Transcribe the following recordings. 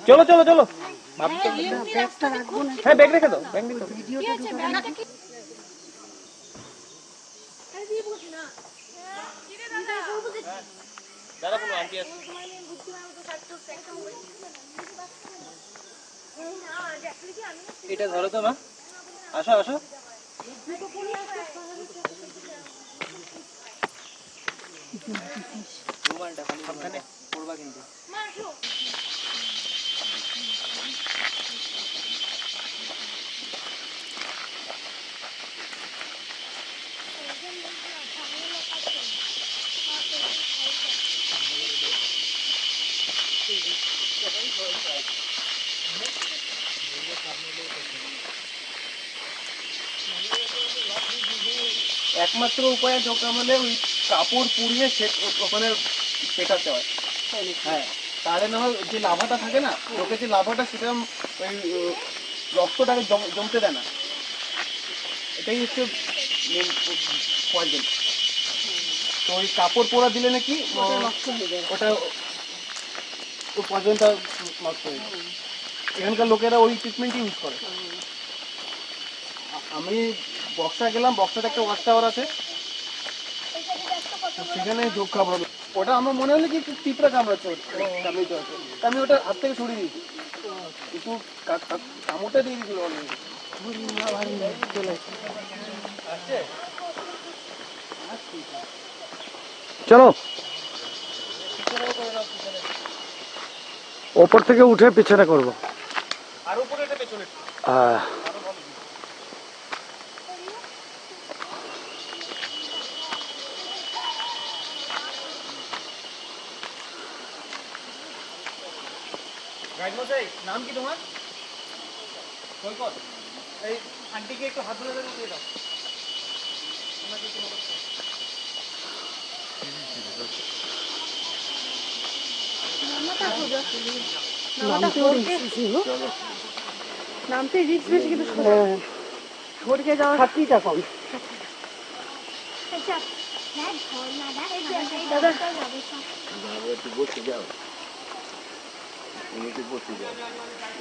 চলো চলো চলো। হ্যাঁ ব্যাগ রেখে ব্যাগ এটা ধরো তো মা। আসো আসো। রুমালটা সাবধানে পড়বা কিন্তু একমাত্র উপায় ঢোকা মানে ওই কাপড় পুড়িয়ে সে ওখানে শেখাতে হয়। হ্যাঁ তাহলে না হয় যে লাভাটা থাকে না ওকে যে লাভাটা সেটা ওই রক্তটাকে জমতে দেয় না। এটাই হচ্ছে পয়েন্ট তো ওই কাপড় পোড়া দিলে নাকি ওটা ওই পয়জনটা নষ্ট হয়ে যায়। এখানকার লোকেরা ওই ট্রিটমেন্টই ইউজ করে। আমি বক্সা গেলাম বক্সাতে একটা ওয়াচ টাওয়ার আছে। তো সেখানে যোগ খাবার ওটা আমার মনে হলো কি পিঁপড়া কামড়াচ্ছে আমি ওটা হাত থেকে সরিয়ে দিয়েছি। একটু কামড়টা দিয়ে দিয়েছিল চলো। ওপর থেকে উঠে পিছনে করব। আর উপরে এটা পেছনে। আহ, গাইড মশাই নাম কি তোমার সৈকত এই আন্টিকে একটু হাত ধরে ধরে দিয়ে দাও ওনাকে একটু মদত নামতে রিক্স বেশি কিন্তু সরকে যাওয়া ছাত্রীটা কম দাদা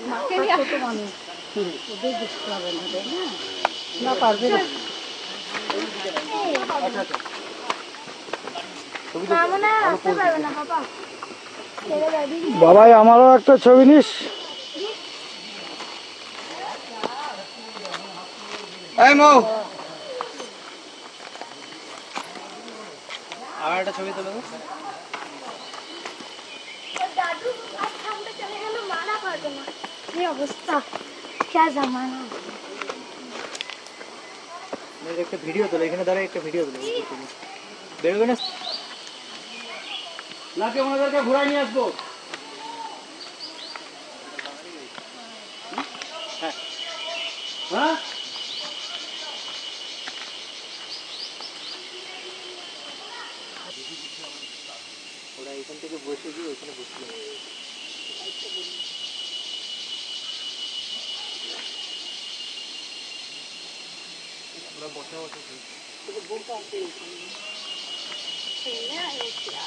মাকে নিয়ে ছোট মানুষ ওদের দেখতে হবে না তাই না না পারবে না বাবাই আমারও একটা ছবি নিস। আর একটা ছবি তুলে। ये अवस्था क्या जमाना মেয়ের একটা ভিডিও তোলো এখানে দাঁড়ায় একটা ভিডিও তোলো বেরোবে না নাকি ওনাদেরকে ঘুরাই নিয়ে আসবো হ্যাঁ হ্যাঁ ওরা এখান থেকে বসে গিয়ে ওখানে বসছিল আমরা বসে বসে এটা ছবিটা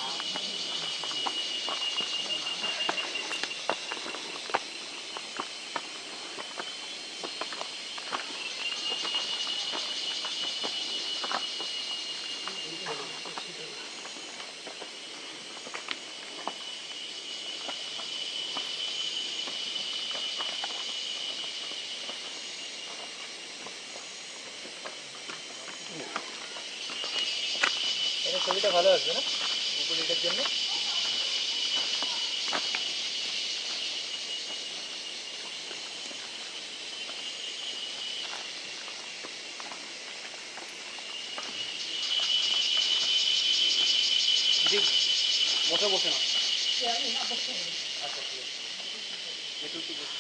ভালো আসবে না উপরে এটার জন্য বসে বসে না? আচ্ছা ঠিক আছে।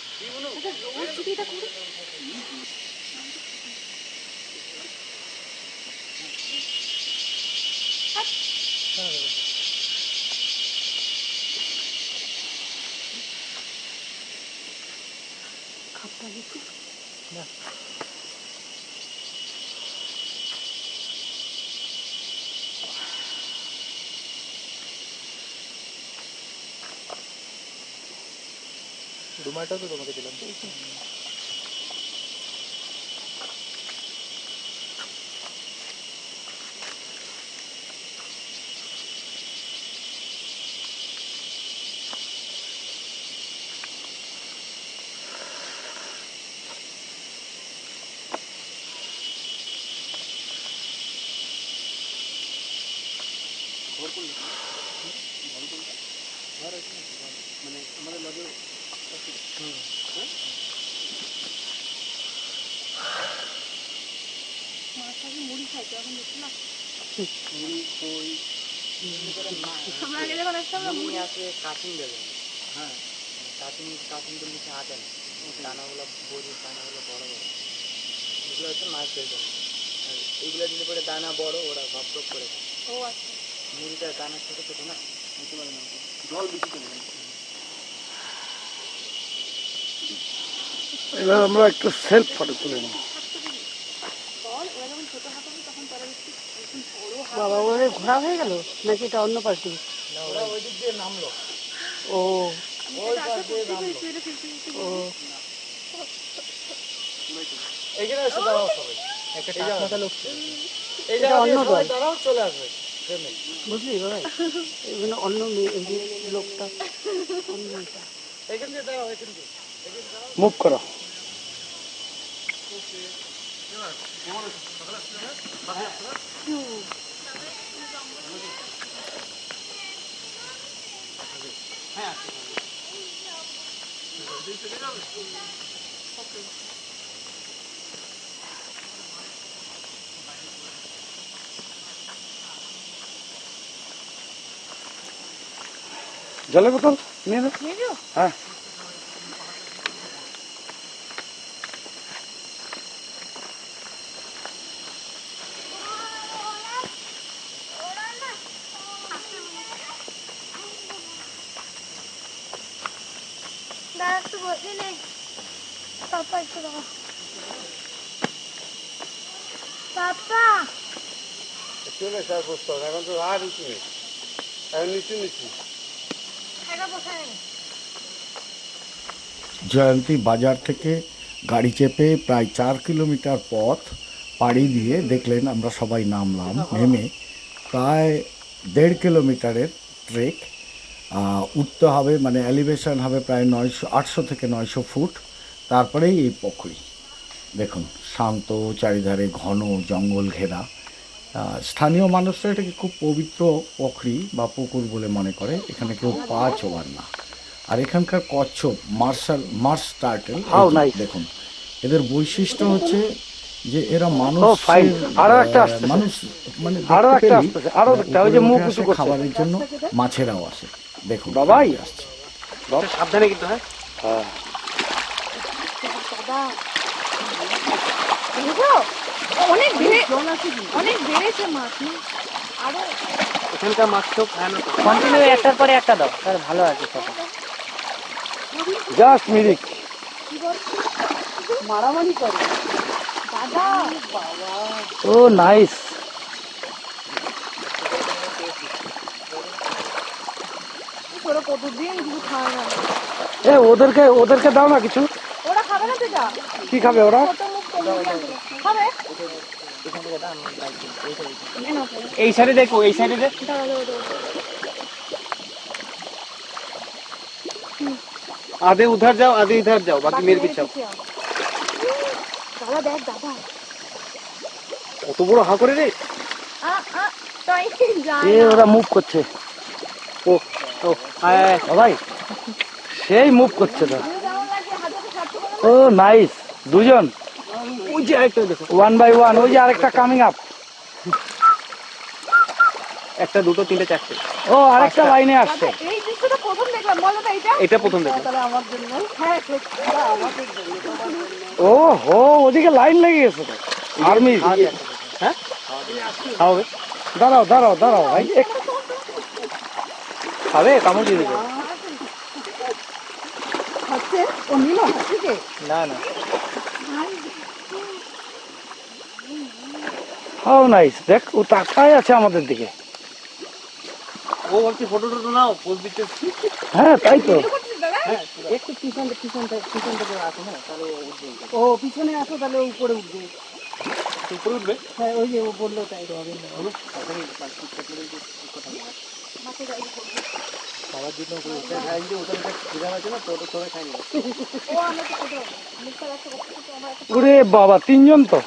갑자기 쭉. 네. रुमाटा तो तुम्हारे दिला একটু একটু বসে। দিদি বলো। হ্যাঁ, হ্যাঁ, হ্যাঁ। ডুমাটাও তো তোমাকে দিলাম আমরা আগে যখন আসতাম না মুড়ি আছে কাটিং দেবেন কাটিং কাটিং তো নিচে আটে না দানাগুলো বড়ি দানাগুলো বড় বড় এগুলো হচ্ছে মাছ যাবে আর দিলে দানা বড় ওরা গপ করে ও আচ্ছা মুড়িটা দানা ছোটো ছোটো না নিতে পারে না। জল বেশি চলে এবার আমরা একটু সেলফ ফটো তুলে নিই ওরা বাবা ওদের ঘোরা হয়ে গেল? নাকি এটা অন্য পার্টি? ওরা ওই দিক দিয়ে নামলো। ও। ওই পাশ দিয়ে নামলো ও। এইখানে এসে দাঁড়াও সবাই। একটা টাকা লোক এই দল। দাঁড়াও চলে আসবে। ট্রেনে বুঝলি ভাই এখানে অন্য মেয়ে এই যে লোকটা অন্য এটা। এইখান দিয়ে দাঁড়াও এখান দিয়ে এখান দিয়ে দাঁড়াও মুভ করো জলের বোতল নিয়ে নাও হ্যাঁ দাঁড়া একটু বসে নেই পাপা একটু দাঁড়া পাপা চলে স্যার বসতে হবে এখন তো আর নিচু নেই এখন নিচু নিচু একা বসে নেই জয়ন্তী বাজার থেকে গাড়ি চেপে প্রায় চার কিলোমিটার পথ পাড়ি দিয়ে দেখলেন আমরা সবাই নামলাম, নেমে প্রায় দেড় কিলোমিটারের ট্রেক উঠতে হবে মানে এলিভেশন হবে প্রায় নয়শো, আটশো থেকে নয়শো ফুট, তারপরেই এই পুকুরি দেখুন, শান্ত, চারিধারে ঘন জঙ্গল ঘেরা। স্থানীয় মানুষরা এটাকে খুব পবিত্র পুকুরি বা পুকুর বলে মনে করে। এখানে কেউ পা চোবার না। আর এখানকার কচ্ছপ মার্শাল মার্স টার্টেল. দেখুন এদের বৈশিষ্ট্য হচ্ছে যে এরা মানুষ Oh, আরও একটা। মানুষ মানে আরও একটা আরও একটা, ওই যে মুখ উঁচু করছে। খাবারের জন্য মাছেরাও আসে। দেখুন বাবাই। আসছে। সাবধানে কিন্তু হ্যাঁ। হ্যাঁ। দেখো অনেক বেড়ে অনেক বেড়েছে মাছ আরও এখানকার মাছ তো খায় কন্টিনিউ একটার পরে একটা দাও তাহলে ভালো আছে সেটা জাস্ট মিরিক মারামারি করে। দাদা ও নাইস তোরা কতদিন কিছু খায় না। এ ওদেরকে ওদেরকে দাও না কিছু। ওরা খাবে না তো যা কি খাবে ওরা? ছোট মুখ কমিয়ে আনবে। খাবে এ নাও, খাবে। এই সাইডে দেখো এই সাইডে দেখ দাঁড়া, দাঁড়া, দাঁড়া। आधे उधर जाओ आधे इधर जाओ बाकी मेरे पीछे आओ পিছে আও। দাদা দেখ দাদা কত বড় হা করে রে আ আ তাই যায় এ না। ওরা মুভ করছে ও ও আয় আয় বাবাই সেই মুভ করছে তো ভিউ কেমন লাগছে হাজারটা সাতশো করে ও নাইস দুজন ওই যে আরেকটা দেখো ওয়ান বাই ওয়ান ওই যে আরেকটা কামিং আপ একটা দুটো তিনটে চারটে। ও আরেকটা লাইনে আসছে। দাদা, এই দৃশ্যটা প্রথম দেখলাম বলো তো এইটা এটা প্রথম দেখো তাহলে আমার জন্য। হ্যাঁ ও হো ওদিকে লাইন লেগে গেছে তো। আর্মি হ্যাঁ খাওয়াবে দাঁড়াও দাঁড়াও দাঁড়াও ভাই এক- খাবে কামড় দিয়ে দেবে। না না। হাউ নাইস দেখ ও তাকায় আছে আমাদের দিকে। ও বলছি ফটো টটো নাও পোজ দিতে হ্যাঁ তাই তো। হ্যাঁ একটু পিছন পিছন থেকে থেকে আসো না তাহলে ও পিছনে আসো তাহলে উপরে উঠবে। উপরে উঠবে? হ্যাঁ ওই যে ও বলল তাই জন্য খাই যে আছে না তো একটা ওরে বাবা তিনজন তো।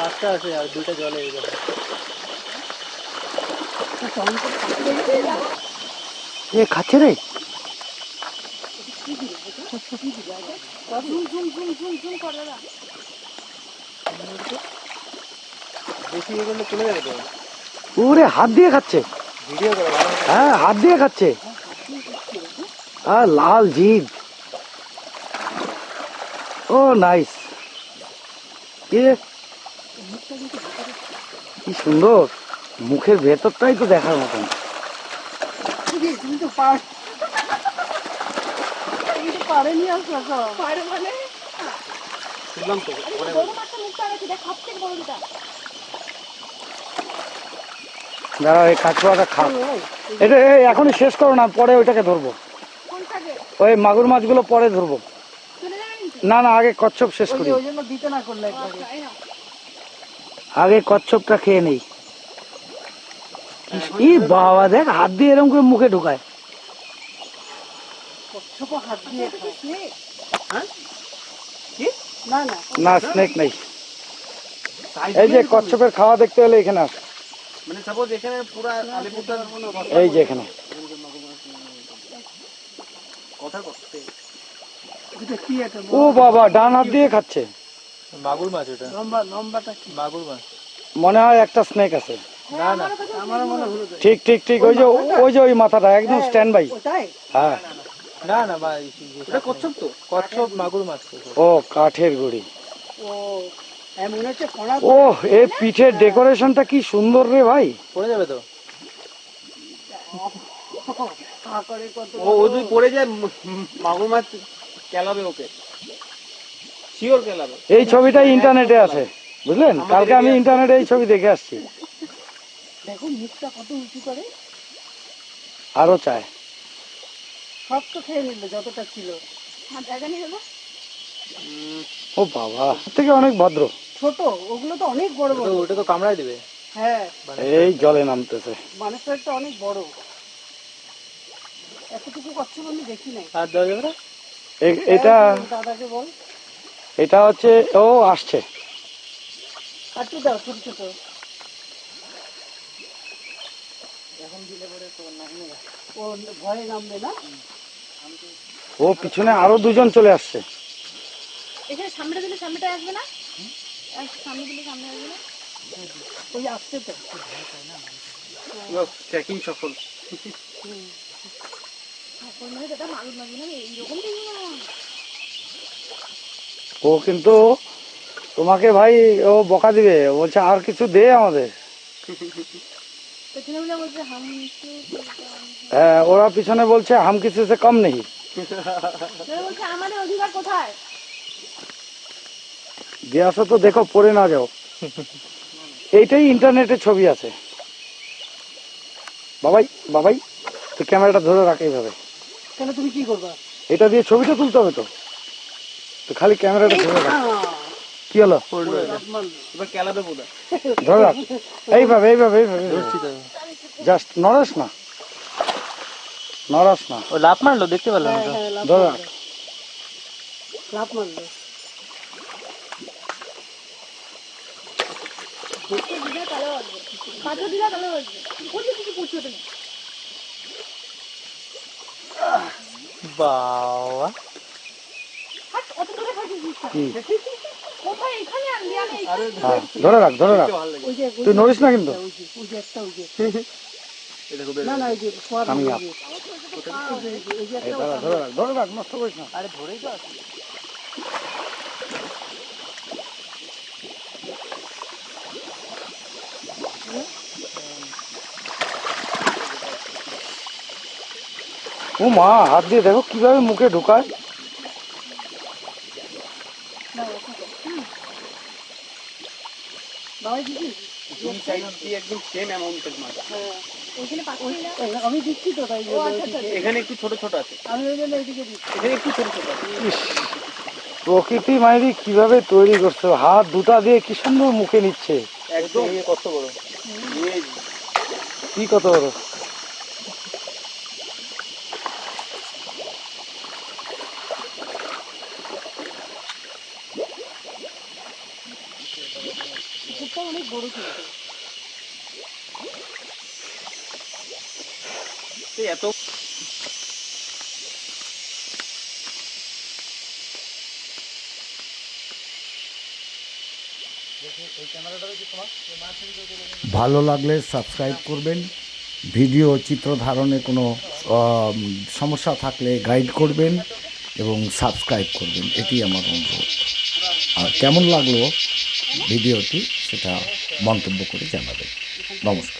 পাঁচটা আছে আর দুইটা জলে এই যাবে। এ খাচ্ছে রে। বেশি চলে যাবে তো। ওরে হাত দিয়ে খাচ্ছে। ভিডিও করে হ্যাঁ হাত দিয়ে খাচ্ছে। আর লাল জিভ। ও নাইস। কি কি সুন্দর। মুখের ভেতরটাই তো দেখার মতন। তুমি তো পার তুমি তো পারেনি আসো পারে মানে? দাঁড়া এই কাঁচুয়াটা খা। এটা এখনই শেষ করো না পরে ওইটাকে ধরবো। ওই মাগুর মাছগুলো পরে ধরবো। না না আগে কচ্ছপ শেষ করি। ওই জন্য দিতে না করলে আগে কচ্ছপটা খেয়ে নেই। ই বাবা দেখ হাত দিয়ে এরকম করে মুখে ঢুকায়। কি snake? না না। না স্নেক নেই। এই যে কচ্ছপের খাওয়া দেখতে হলে এখানে আস। মানে এই যে এখানে। কি ও বাবা ডান হাত দিয়ে খাচ্ছে। মাগুর মাছ ওটা লম্বা লম্বাটা কি? মাগুর মাছ। মনে হয় একটা স্নেক আছে। না না আমার মনে হলো ঠিক ঠিক ঠিক ওই যে ওই যে ওই মাথাটা একদম স্ট্যান্ড বাই হ্যাঁ। না না বা এটা কচ্ছপ তো? কচ্ছপ মাগুর মাছ ও কাঠের গুড়ি। ও হ্যাঁ মনে ও এই পিঠের ডেকোরেশনটা কি সুন্দর রে ভাই। পড়ে যাবে তো? ও ও যদি পড়ে যায় মাগুর মাছ কেলাবে ওকে। এই ছবিটা ইন্টারনেটে আছে বুঝলেন? কালকে আমি ইন্টারনেটে এই ছবি দেখে আসছি। দেখো মুখটা কত উঁচু করে। আরও চায়। সব তো খেয়ে নিল যতটা ছিল। আর জায়গা নেই হলো ও বাবা থেকে অনেক ভদ্র। ছোট ওগুলো তো অনেক বড় বড়। ওটা তো কামড়ায় দিবে। হ্যাঁ। এই জলে নামতেছে। মানুষের একটা অনেক বড়। এতটুকু কচ্ছপ আমি দেখি নাই। না এ- এটা দাদাকে বল। এটা হচ্ছে ও আসছে। ও ভয়ে নামবে না? ও পিছনে আরও দুজন চলে আসছে। সামনেটা দিলে সামনেটা আসবে না? সামনে দিলে সামনে আসবে না? ওই আসছে তো। ট্রেকিং সফল। এখন মানে দাদা মারুন মারুন এইরকম দেখব না। ও কিন্তু তোমাকে ভাই ও বকা দিবে। বলছে আর কিছু দে আমাদের। হ্যাঁ ওরা পিছনে বলছে হাম কিছু সে কম নেই। দিয়ে আসো তো দেখো পড়ে না যাও। এইটাই ইন্টারনেটে ছবি আছে। বাবাই বাবাই তুই ক্যামেরাটা ধরে রাখ এইভাবে। কেন তুমি কি করবা? এটা দিয়ে ছবিটা তুলতে হবে তো। তো খালি ক্যামেরাটা ধরে রাখ। কি হলো? ধরে রাখ। এইভাবে এইভাবে এইভাবে। জাস্ট নড়াস না। নড়াস না। ও লাভ মারলো দেখতে পেলাম হ্যাঁ হ্যাঁ ধরে রাখ। লাভ মারলো। দেখতে ধরে রাখ ধরে রাখ। তুই নড়িস না কিন্তু। ধরে রাখ ধরে রাখ নষ্ট করিস না আরে ধরেই তো ও মা হাত দিয়ে দেখো কীভাবে মুখে ঢুকায় বাবাই দিদি দুই সাইড দিয়ে একদম সেম অ্যামাউন্টের মাছ হ্যাঁ আমি দিচ্ছি তো তাই আচ্ছা আচ্ছা এখানে একটু ছোট ছোট আছে। আমি ওই জন্য এইদিকে দিচ্ছি। এখানে একটু ছোট ছোট আছে। প্রকৃতি মাইরি কীভাবে তৈরি করছ? হাত দুটা দিয়ে কি সুন্দর মুখে নিচ্ছে? একদম। কত বড়? কি কত বড় পুকুরটা অনেক বড় কিন্তু এই এত ভালো লাগলে সাবস্ক্রাইব করবেন। ভিডিও চিত্র ধারণে কোনো সমস্যা থাকলে গাইড করবেন এবং সাবস্ক্রাইব করবেন। এটি আমার অনুরোধ। আর কেমন লাগল ভিডিওটি সেটা মন্তব্য করে জানাবেন। নমস্কার।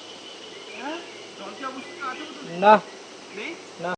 না? না।